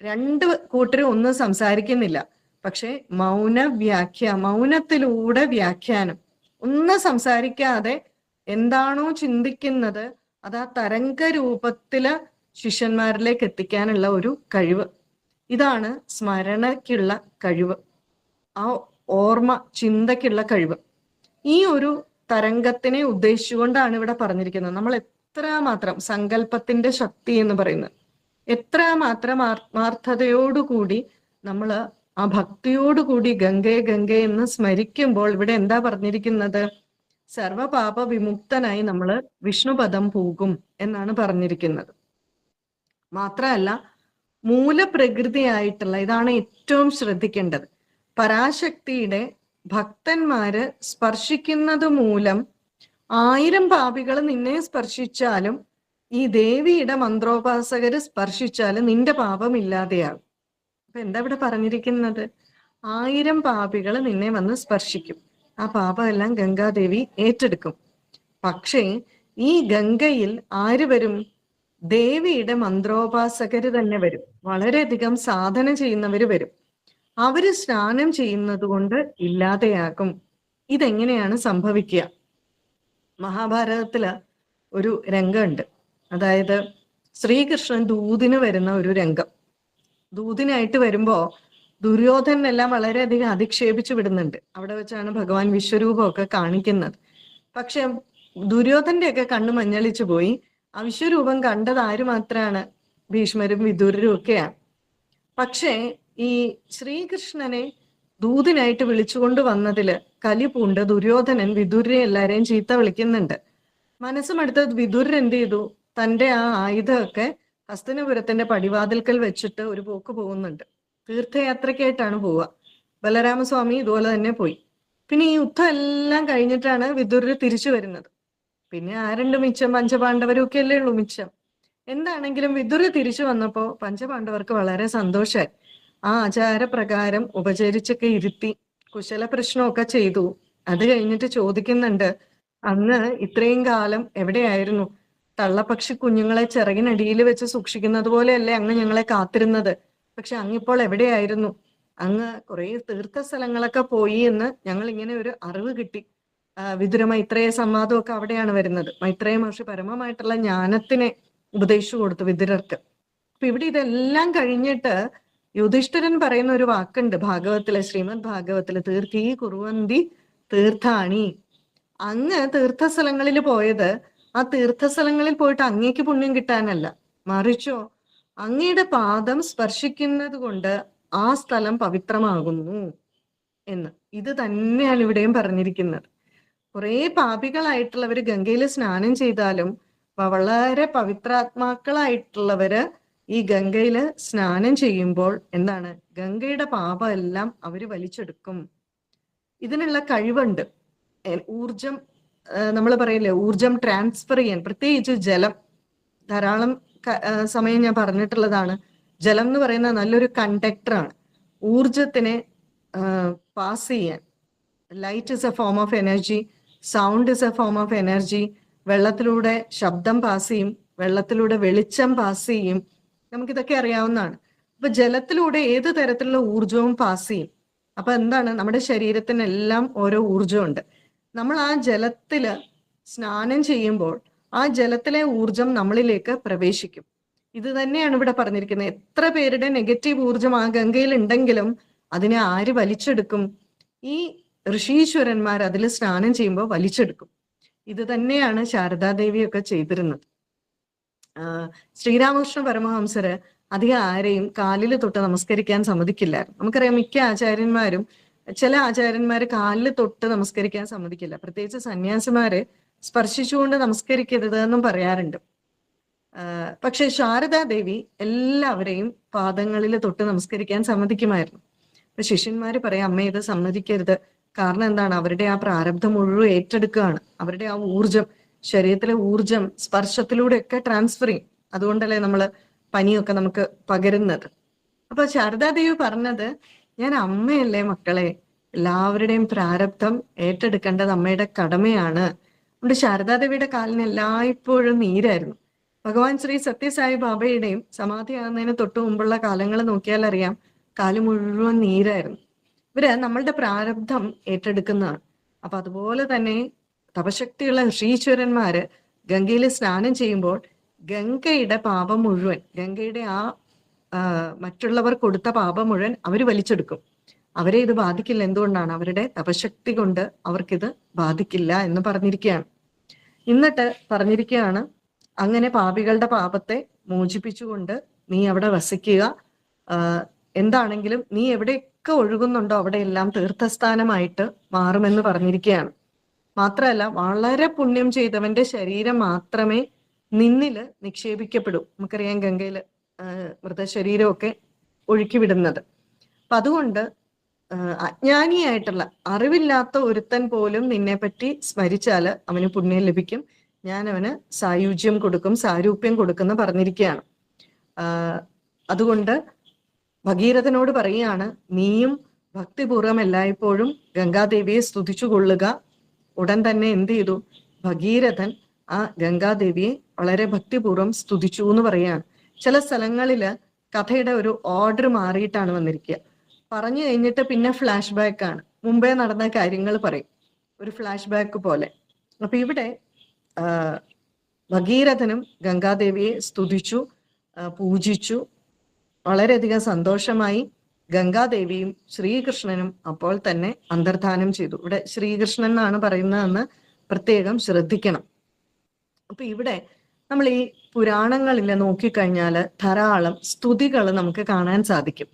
രണ്ട് കൂട്ടരും ഒന്നും സംസാരിക്കുന്നില്ല. പക്ഷെ മൗന വ്യാഖ്യ മൗനത്തിലൂടെ വ്യാഖ്യാനം. ഒന്നും സംസാരിക്കാതെ എന്താണോ ചിന്തിക്കുന്നത് അത് ആ തരംഗ രൂപത്തിൽ ശിഷ്യന്മാരിലേക്ക് എത്തിക്കാനുള്ള ഒരു കഴിവ്. ഇതാണ് സ്മരണയ്ക്കുള്ള കഴിവ്. ആ ഓർമ്മ ചിന്തയ്ക്കുള്ള കഴിവ്. ഈ ഒരു തരംഗത്തിനെ ഉദ്ദേശിച്ചുകൊണ്ടാണ് ഇവിടെ പറഞ്ഞിരിക്കുന്നത്. നമ്മൾ എത്ര മാത്രം സങ്കല്പത്തിന്റെ ശക്തി എന്ന് പറയുന്നത്. എത്ര മാത്രം ആത്മാർത്ഥതയോടുകൂടി നമ്മൾ ആ ഭക്തിയോടുകൂടി ഗംഗേ ഗംഗേ എന്ന് സ്മരിക്കുമ്പോൾ ഇവിടെ എന്താ പറഞ്ഞിരിക്കുന്നത്? സർവപാപ വിമുക്തനായി നമ്മൾ വിഷ്ണുപദം പോകും എന്നാണ് പറഞ്ഞിരിക്കുന്നത്. മാത്രമല്ല മൂലപ്രകൃതിയായിട്ടുള്ള ഇതാണ് ഏറ്റവും ശ്രദ്ധിക്കേണ്ടത്. പരാശക്തിയുടെ ഭക്തന്മാര് സ്പർശിക്കുന്നത് മൂലം ആയിരം പാപികൾ നിന്നെ സ്പർശിച്ചാലും ഈ ദേവിയുടെ മന്ത്രോപാസകര് സ്പർശിച്ചാലും നിന്റെ പാപം ഇല്ലാതെയാകും അപ്പൊ എന്താ ഇവിടെ പറഞ്ഞിരിക്കുന്നത്? ആയിരം പാപികൾ നിന്നെ വന്ന് സ്പർശിക്കും. ആ പാപമെല്ലാം ഗംഗാദേവി ഏറ്റെടുക്കും. പക്ഷേ ഈ ഗംഗയിൽ ആര് വരും? ദേവിയുടെ മന്ത്രോപാസകര് തന്നെ വരും. വളരെയധികം സാധന ചെയ്യുന്നവര് വരും. അവർ സ്നാനം ചെയ്യുന്നത് കൊണ്ട് ഇല്ലാതെയാകും. ഇതെങ്ങനെയാണ് സംഭവിക്കുക? മഹാഭാരതത്തിൽ ഒരു രംഗമുണ്ട്. അതായത് ശ്രീകൃഷ്ണൻ ദൂതിന് വരുന്ന ഒരു രംഗം. ദൂതിനായിട്ട് വരുമ്പോ ദുര്യോധനെല്ലാം വളരെയധികം അധിക്ഷേപിച്ചു വിടുന്നുണ്ട്. അവിടെ വെച്ചാണ് ഭഗവാൻ വിശ്വരൂപമൊക്കെ കാണിക്കുന്നത്. പക്ഷെ ദുര്യോധന്റെ ഒക്കെ കണ്ണു മഞ്ഞളിച്ചു പോയി. ആ വിശ്വരൂപം കണ്ടത് ആര് മാത്രാണ്? ഭീഷ്മരും വിദുരരും ഒക്കെയാണ്. പക്ഷേ ഈ ശ്രീകൃഷ്ണനെ ദൂതിനായിട്ട് വിളിച്ചുകൊണ്ട് വന്നതിൽ കലി പൂണ്ട് ദുര്യോധനൻ വിദുരരെ എല്ലാരെയും ചീത്ത വിളിക്കുന്നുണ്ട്. മനസ്സുമെടുത്ത് വിദുരൻ എന്ത് ചെയ്തു? തന്റെ ആ ആയുധമൊക്കെ ഹസ്തനപുരത്തിന്റെ പടിവാതിൽക്കൽ വെച്ചിട്ട് ഒരു പോക്ക് പോകുന്നുണ്ട്. തീർത്ഥയാത്രയ്ക്കായിട്ടാണ് പോവുക. ബലരാമസ്വാമി ഇതുപോലെ തന്നെ പോയി. പിന്നെ ഈ യുദ്ധം എല്ലാം കഴിഞ്ഞിട്ടാണ് വിദുരർ തിരിച്ചു വരുന്നത്. പിന്നെ ആരുണ്ട് മിച്ചം? പഞ്ചപാണ്ഡവരും ഒക്കെ അല്ലേ ഉള്ളൂ മിച്ചം. എന്താണെങ്കിലും വിദുര തിരിച്ചു വന്നപ്പോ പഞ്ചപാണ്ഡവർക്ക് വളരെ സന്തോഷമായി ആ ആചാരപ്രകാരം ഉപചരിച്ചൊക്കെ ഇരുത്തി കുശല പ്രശ്നമൊക്കെ ചെയ്തു. അത് കഴിഞ്ഞിട്ട് ചോദിക്കുന്നുണ്ട് അന്ന് ഇത്രയും കാലം എവിടെയായിരുന്നു? തള്ളപ്പക്ഷി കുഞ്ഞുങ്ങളെ ചിറകിനടിയിൽ വെച്ച് സൂക്ഷിക്കുന്നത് പോലെയല്ലേ അങ്ങ് ഞങ്ങളെ കാത്തിരുന്നത്? പക്ഷെ അങ്ങിപ്പോൾ എവിടെയായിരുന്നു? അങ്ങ് കുറെ തീർത്ഥ സ്ഥലങ്ങളൊക്കെ പോയി എന്ന് ഞങ്ങൾ ഇങ്ങനെ ഒരു അറിവ് കിട്ടി. വിതുര മൈത്രേയ സംവാദമൊക്കെ അവിടെയാണ് വരുന്നത്. മൈത്രേയ മഹർഷി പരമമായിട്ടുള്ള ജ്ഞാനത്തിനെ ഉപദേശിച്ചു കൊടുത്തു വിതുരർക്ക്. അപ്പൊ ഇവിടെ ഇതെല്ലാം കഴിഞ്ഞിട്ട് യുധിഷ്ഠിരൻ പറയുന്ന ഒരു വാക്കുണ്ട് ഭാഗവത്തിലെ ശ്രീമദ് ഭാഗവത്തിൽ തീർത്ഥീ കുറുവന്തി തീർത്ഥാണി. അങ്ങ് തീർത്ഥ സ്ഥലങ്ങളിൽ പോയത് ആ തീർത്ഥസ്ഥലങ്ങളിൽ പോയിട്ട് അങ്ങേക്ക് പുണ്യം കിട്ടാനല്ല. മറിച്ചോ അങ്ങയുടെ പാദം സ്പർശിക്കുന്നത് കൊണ്ട് ആ സ്ഥലം പവിത്രമാകുന്നു എന്ന്. ഇത് തന്നെയാണ് ഇവിടെയും പറഞ്ഞിരിക്കുന്നത്. കുറെ പാപികളായിട്ടുള്ളവര് ഗംഗയിൽ സ്നാനം ചെയ്താലും വളരെ പവിത്രാത്മാക്കളായിട്ടുള്ളവര് ഈ ഗംഗയിൽ സ്നാനം ചെയ്യുമ്പോൾ എന്താണ്? ഗംഗയുടെ പാപം എല്ലാം അവർ വലിച്ചെടുക്കും. ഇതിനുള്ള കഴിവുണ്ട്. ഊർജം നമ്മൾ പറയില്ലേ ഊർജം ട്രാൻസ്ഫർ ചെയ്യാൻ പ്രത്യേകിച്ച് ജലം. ധാരാളം സമയം ഞാൻ പറഞ്ഞിട്ടുള്ളതാണ്. ജലം എന്ന് പറയുന്ന നല്ലൊരു കണ്ടക്ടറാണ് ഊർജത്തിനെ പാസ് ചെയ്യാൻ. Light is a form of energy sound is a form of energy വെള്ളത്തിലൂടെ ശബ്ദം പാസ് ചെയ്യും വെള്ളത്തിലൂടെ വെളിച്ചം പാസ് ചെയ്യും. നമുക്കിതൊക്കെ അറിയാവുന്നതാണ്. അപ്പൊ ജലത്തിലൂടെ ഏത് തരത്തിലുള്ള ഊർജവും പാസ് ചെയ്യും. അപ്പൊ എന്താണ്? നമ്മുടെ ശരീരത്തിനെല്ലാം ഓരോ ഊർജമുണ്ട് നമ്മൾ ആ ജലത്തിൽ സ്നാനം ചെയ്യുമ്പോൾ ആ ജലത്തിലെ ഊർജം നമ്മളിലേക്ക് പ്രവേശിക്കും. ഇത് തന്നെയാണ് ഇവിടെ പറഞ്ഞിരിക്കുന്നത്. എത്ര പേരുടെ നെഗറ്റീവ് ഊർജം ആ ഗംഗയിൽ ഉണ്ടെങ്കിലും അതിനെ ആര് വലിച്ചെടുക്കും? ഈ ഋഷീശ്വരന്മാർ അതിൽ സ്നാനം ചെയ്യുമ്പോൾ വലിച്ചെടുക്കും. ഇത് തന്നെയാണ് ശാരദാദേവിയൊക്കെ ചെയ്തിരുന്നത്. ശ്രീരാമകൃഷ്ണ പരമഹംസര് അധികം ആരെയും കാലിൽ തൊട്ട് നമസ്കരിക്കാൻ സമ്മതിക്കില്ലായിരുന്നു. നമുക്കറിയാം മിക്ക ആചാര്യന്മാരും ചില ആചാര്യന്മാര് കാലിൽ തൊട്ട് നമസ്കരിക്കാൻ സമ്മതിക്കില്ല. പ്രത്യേകിച്ച് സന്യാസിമാര് സ്പർശിച്ചുകൊണ്ട് നമസ്കരിക്കരുത് എന്നും പറയാറുണ്ട്. പക്ഷെ ശാരദാദേവി എല്ലാവരെയും പാദങ്ങളിൽ തൊട്ട് നമസ്കരിക്കാൻ സമ്മതിക്കുമായിരുന്നു. അപ്പൊ ശിഷ്യന്മാര് പറയാം അമ്മ ഇത് സമ്മതിക്കരുത്. കാരണം എന്താണ്? അവരുടെ ആ പ്രാരബ്ധം മുഴുവൻ ഏറ്റെടുക്കുകയാണ്. അവരുടെ ആ ഊർജം ശരീരത്തിലെ ഊർജം സ്പർശത്തിലൂടെയൊക്കെ ട്രാൻസ്ഫർ ചെയ്യും അതുകൊണ്ടല്ലേ നമ്മൾ പനിയൊക്കെ നമുക്ക് പകരുന്നത്? അപ്പൊ ശാരദാദേവി പറഞ്ഞത് ഞാൻ അമ്മയല്ലേ മക്കളെ? എല്ലാവരുടെയും പ്രാരബ്ധം ഏറ്റെടുക്കേണ്ടത് അമ്മയുടെ കടമയാണ്. അതുകൊണ്ട് ശാരദാദേവിയുടെ കാലിന് എല്ലായ്പ്പോഴും നീരായിരുന്നു. ഭഗവാൻ ശ്രീ സത്യസായി ബാബയുടെയും സമാധിയാകുന്നതിന് തൊട്ടു മുമ്പുള്ള കാലങ്ങൾ നോക്കിയാൽ അറിയാം കാൽ മുഴുവൻ നീരായിരുന്നു. ഇവർ നമ്മളുടെ പ്രാരബ്ധം ഏറ്റെടുക്കുന്നതാണ്. അപ്പൊ അതുപോലെ തന്നെ തപശക്തിയുള്ള ഋഷീശ്വരന്മാര് ഗംഗയിൽ സ്നാനം ചെയ്യുമ്പോൾ ഗംഗയുടെ പാപം മുഴുവൻ ഗംഗയുടെ ആ, മറ്റുള്ളവർ കൊടുത്ത പാപം മുഴുവൻ അവർ വലിച്ചെടുക്കും. അവരെ ഇത് ബാധിക്കില്ല എന്തുകൊണ്ടാണ്? അവരുടെ തപശക്തി കൊണ്ട് അവർക്കിത് ബാധിക്കില്ല എന്ന് പറഞ്ഞിരിക്കുകയാണ് എന്നിട്ട് പറഞ്ഞിരിക്കുകയാണ് അങ്ങനെ പാപികളുടെ പാപത്തെ മോചിപ്പിച്ചുകൊണ്ട് നീ അവിടെ വസിക്കുക. എന്താണെങ്കിലും നീ എവിടെയൊക്കെ ഒഴുകുന്നുണ്ടോ അവിടെയെല്ലാം തീർത്ഥസ്ഥാനമായിട്ട് മാറുമെന്ന് പറഞ്ഞിരിക്കുകയാണ് മാത്രമല്ല വളരെ പുണ്യം ചെയ്തവന്റെ ശരീരം മാത്രമേ നിന്നിൽ നിക്ഷേപിക്കപ്പെടൂ. നമുക്കറിയാം ഗംഗയിൽ മൃതശരീരമൊക്കെ ഒഴുക്കി വിടുന്നത് അപ്പൊ അതുകൊണ്ട് അജ്ഞാനിയായിട്ടുള്ള അറിവില്ലാത്ത ഒരുത്തൻ പോലും നിന്നെ പറ്റി സ്മരിച്ചാൽ അവന് പുണ്യം ലഭിക്കും. ഞാൻ അവന് സായുജ്യം കൊടുക്കും സാരൂപ്യം കൊടുക്കുന്ന പറഞ്ഞിരിക്കുകയാണ്. അതുകൊണ്ട് ഭഗീരഥനോട് പറയുകയാണ് നീയും ഭക്തിപൂർവം എല്ലായ്പ്പോഴും ഗംഗാദേവിയെ സ്തുതിച്ചു കൊള്ളുക. ഉടൻ തന്നെ എന്ത് ചെയ്തു? ഭഗീരഥൻ ആ ഗംഗാദേവിയെ വളരെ ഭക്തിപൂർവം സ്തുതിച്ചു എന്ന് പറയാണ് ചില സ്ഥലങ്ങളിൽ കഥയുടെ ഒരു ഓർഡർ മാറിയിട്ടാണ് വന്നിരിക്കുക പറഞ്ഞു കഴിഞ്ഞിട്ട് പിന്നെ ഫ്ലാഷ് ബാക്ക് ആണ്. മുമ്പേ നടന്ന കാര്യങ്ങൾ പറയും. ഒരു ഫ്ലാഷ് ബാക്ക് പോലെ. അപ്പൊ ഇവിടെ ഭഗീരഥനും ഗംഗാദേവിയെ സ്തുതിച്ചു പൂജിച്ചു. വളരെയധികം സന്തോഷമായി ഗംഗാദേവിയും ശ്രീകൃഷ്ണനും അപ്പോൾ തന്നെ അന്തർധാനം ചെയ്തു. ഇവിടെ ശ്രീകൃഷ്ണൻ എന്നാണ് പറയുന്നതെന്ന് പ്രത്യേകം ശ്രദ്ധിക്കണം. അപ്പൊ ഇവിടെ നമ്മൾ ഈ പുരാണങ്ങളിൽ നോക്കിക്കഴിഞ്ഞാൽ ധാരാളം സ്തുതികൾ നമുക്ക് കാണാൻ സാധിക്കും.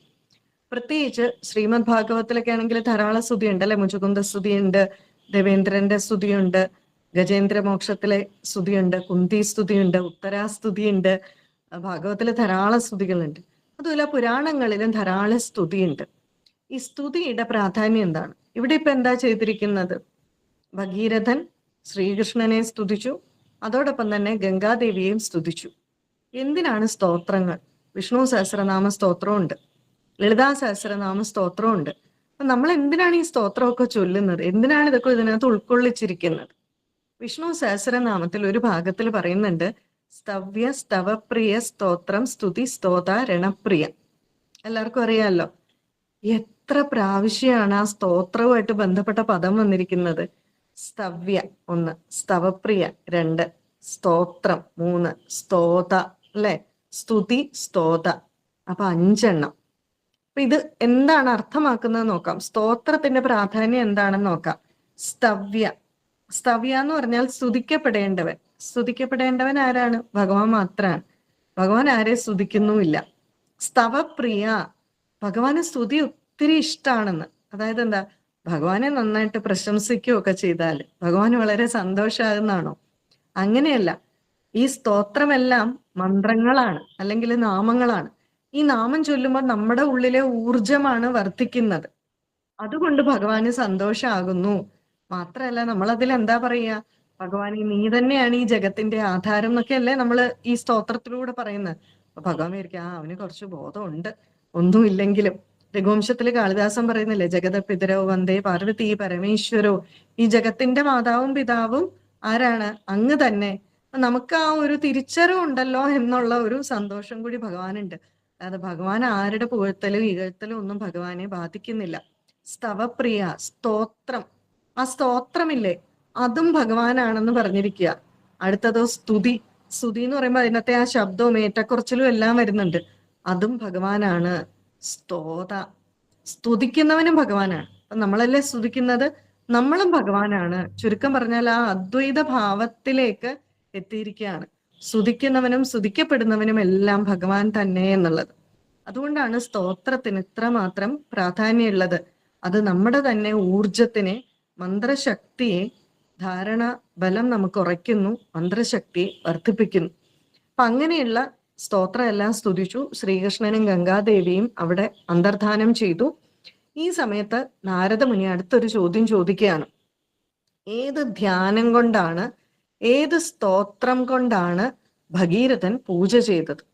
പ്രത്യേകിച്ച് ശ്രീമദ് ഭാഗവത്തിലൊക്കെ ആണെങ്കിൽ ധാരാളം സ്തുതി സ്തുതിയുണ്ട് അല്ലെ? മുചുകുന്ദ സ്തുതിയുണ്ട് ദേവേന്ദ്രന്റെ സ്തുതിയുണ്ട് ഗജേന്ദ്ര മോക്ഷത്തിലെ സ്തുതിയുണ്ട് കുന്തി സ്തുതിയുണ്ട് ഉത്തരാസ്തുതിയുണ്ട് ഭാഗവത്തിലെ ധാരാളം സ്തുതികളുണ്ട്. അതുപോലെ പുരാണങ്ങളിലും ധാരാളം സ്തുതിയുണ്ട്. ഈ സ്തുതിയുടെ പ്രാധാന്യം എന്താണ്? ഇവിടെ ഇപ്പൊ എന്താ ചെയ്തിരിക്കുന്നത്? ഭഗീരഥൻ ശ്രീകൃഷ്ണനെ സ്തുതിച്ചു അതോടൊപ്പം തന്നെ ഗംഗാദേവിയെയും സ്തുതിച്ചു. എന്തിനാണ് സ്തോത്രങ്ങൾ? വിഷ്ണു സഹസ്രനാമ സ്തോത്രമുണ്ട്. ലളിതാ സഹസ്രനാമ സ്തോത്രമുണ്ട്. അപ്പൊ നമ്മൾ എന്തിനാണ് ഈ സ്തോത്രമൊക്കെ ചൊല്ലുന്നത്? എന്തിനാണ് ഇതൊക്കെ ഇതിനകത്ത് ഉൾക്കൊള്ളിച്ചിരിക്കുന്നത്? വിഷ്ണു സഹസ്രനാമത്തിൽ ഒരു ഭാഗത്തിൽ പറയുന്നുണ്ട് സ്തവ്യ സ്തവപ്രിയ സ്തോത്രം സ്തുതി സ്തോത രണപ്രിയ. എല്ലാവർക്കും അറിയാമല്ലോ? എത്ര പ്രാവശ്യമാണ് ആ സ്തോത്രവുമായിട്ട് ബന്ധപ്പെട്ട പദം വന്നിരിക്കുന്നത്? സ്തവ്യ ഒന്ന് സ്തവപ്രിയ രണ്ട് സ്തോത്രം മൂന്ന് സ്തോത അല്ലെ? സ്തുതി സ്തോത. അപ്പൊ അഞ്ചെണ്ണം. അപ്പൊ ഇത് എന്താണ് അർത്ഥമാക്കുന്നത് നോക്കാം. സ്തോത്രത്തിന്റെ പ്രാധാന്യം എന്താണെന്ന് നോക്കാം. സ്തവ്യ. സ്തവ്യ എന്ന് പറഞ്ഞാൽ സ്തുതിക്കപ്പെടേണ്ടവൻ. സ്തുതിക്കപ്പെടേണ്ടവൻ ആരാണ്? ഭഗവാൻ മാത്രമാണ് ഭഗവാൻ ആരെ സ്തുതിക്കുന്നുമില്ല. സ്തവപ്രിയ. ഭഗവാന് സ്തുതി ഒത്തിരി ഇഷ്ടമാണെന്ന് അതായത് എന്താ? ഭഗവാനെ നന്നായിട്ട് പ്രശംസിക്കുകയൊക്കെ ചെയ്താൽ ഭഗവാൻ വളരെ സന്തോഷമാകുന്നതാണോ അങ്ങനെയല്ല. ഈ സ്തോത്രമെല്ലാം മന്ത്രങ്ങളാണ് അല്ലെങ്കിൽ നാമങ്ങളാണ്. ഈ നാമം ചൊല്ലുമ്പോൾ നമ്മുടെ ഉള്ളിലെ ഊർജമാണ് വർദ്ധിക്കുന്നത്. അതുകൊണ്ട് ഭഗവാന് സന്തോഷമാകുന്നു മാത്രമല്ല നമ്മൾ അതിൽ എന്താ പറയുക? ഭഗവാനെ നീ തന്നെയാണ് ഈ ജഗത്തിന്റെ ആധാരം എന്നൊക്കെയല്ലേ നമ്മൾ ഈ സ്തോത്രത്തിലൂടെ പറയുന്നത്. അപ്പൊ ഭഗവാൻ വിചാരിക്കും ആ അവന് കുറച്ച് ബോധമുണ്ട്. ഒന്നുമില്ലെങ്കിലും. രഘുവംശത്തിൽ കാളിദാസം പറയുന്നില്ലേ ജഗത പിതരോ വന്ദേ പാർവതി പരമേശ്വരോ ഈ ജഗത്തിന്റെ മാതാവും പിതാവും ആരാണ്? അങ്ങ് തന്നെ. നമുക്ക് ആ ഒരു തിരിച്ചറിവുണ്ടല്ലോ എന്നുള്ള ഒരു സന്തോഷം കൂടി ഭഗവാനുണ്ട്. അതായത് ഭഗവാൻ ആരുടെ പുകഴ്ത്തലും ഇകഴ്ത്തലും ഒന്നും ഭഗവാനെ ബാധിക്കുന്നില്ല. സ്തവപ്രിയ സ്തോത്രം. ആ സ്തോത്രമില്ലേ അതും ഭഗവാനാണെന്ന് പറഞ്ഞിരിക്കുക. അടുത്തതോ സ്തുതി. സ്തുതി എന്ന് പറയുമ്പോൾ അതിനകത്തെ ആ ശബ്ദവും ഏറ്റക്കുറച്ചിലും എല്ലാം വരുന്നുണ്ട്. അതും ഭഗവാനാണ്. സ്തോത സ്തുതിക്കുന്നവനും ഭഗവാനാണ്. അപ്പൊ നമ്മളല്ലേ സ്തുതിക്കുന്നത്? നമ്മളും ഭഗവാനാണ്. ചുരുക്കം പറഞ്ഞാൽ ആ അദ്വൈത ഭാവത്തിലേക്ക് എത്തിയിരിക്കുകയാണ്. സ്തുതിക്കുന്നവനും സ്തുതിക്കപ്പെടുന്നവനും എല്ലാം ഭഗവാൻ തന്നെ എന്നുള്ളത്. അതുകൊണ്ടാണ് സ്തോത്രത്തിന് ഇത്രമാത്രം പ്രാധാന്യമുള്ളത്. അത് നമ്മുടെ തന്നെ ഊർജത്തിനെ മന്ത്രശക്തിയെ ധാരണ ബലം നമുക്ക് ഉറയ്ക്കുന്നു മന്ത്രശക്തിയെ വർദ്ധിപ്പിക്കുന്നു. അപ്പൊ അങ്ങനെയുള്ള സ്തോത്രം എല്ലാം സ്തുതിച്ചു. ശ്രീകൃഷ്ണനും ഗംഗാദേവിയും അവിടെ അന്തർധാനം ചെയ്തു. ഈ സമയത്ത് നാരദമുനി അടുത്തൊരു ചോദ്യം ചോദിക്കുകയാണ്. ഏത് ധ്യാനം കൊണ്ടാണ് ഏത് സ്തോത്രം കൊണ്ടാണ് ഭഗീരഥൻ പൂജ ചെയ്തത്?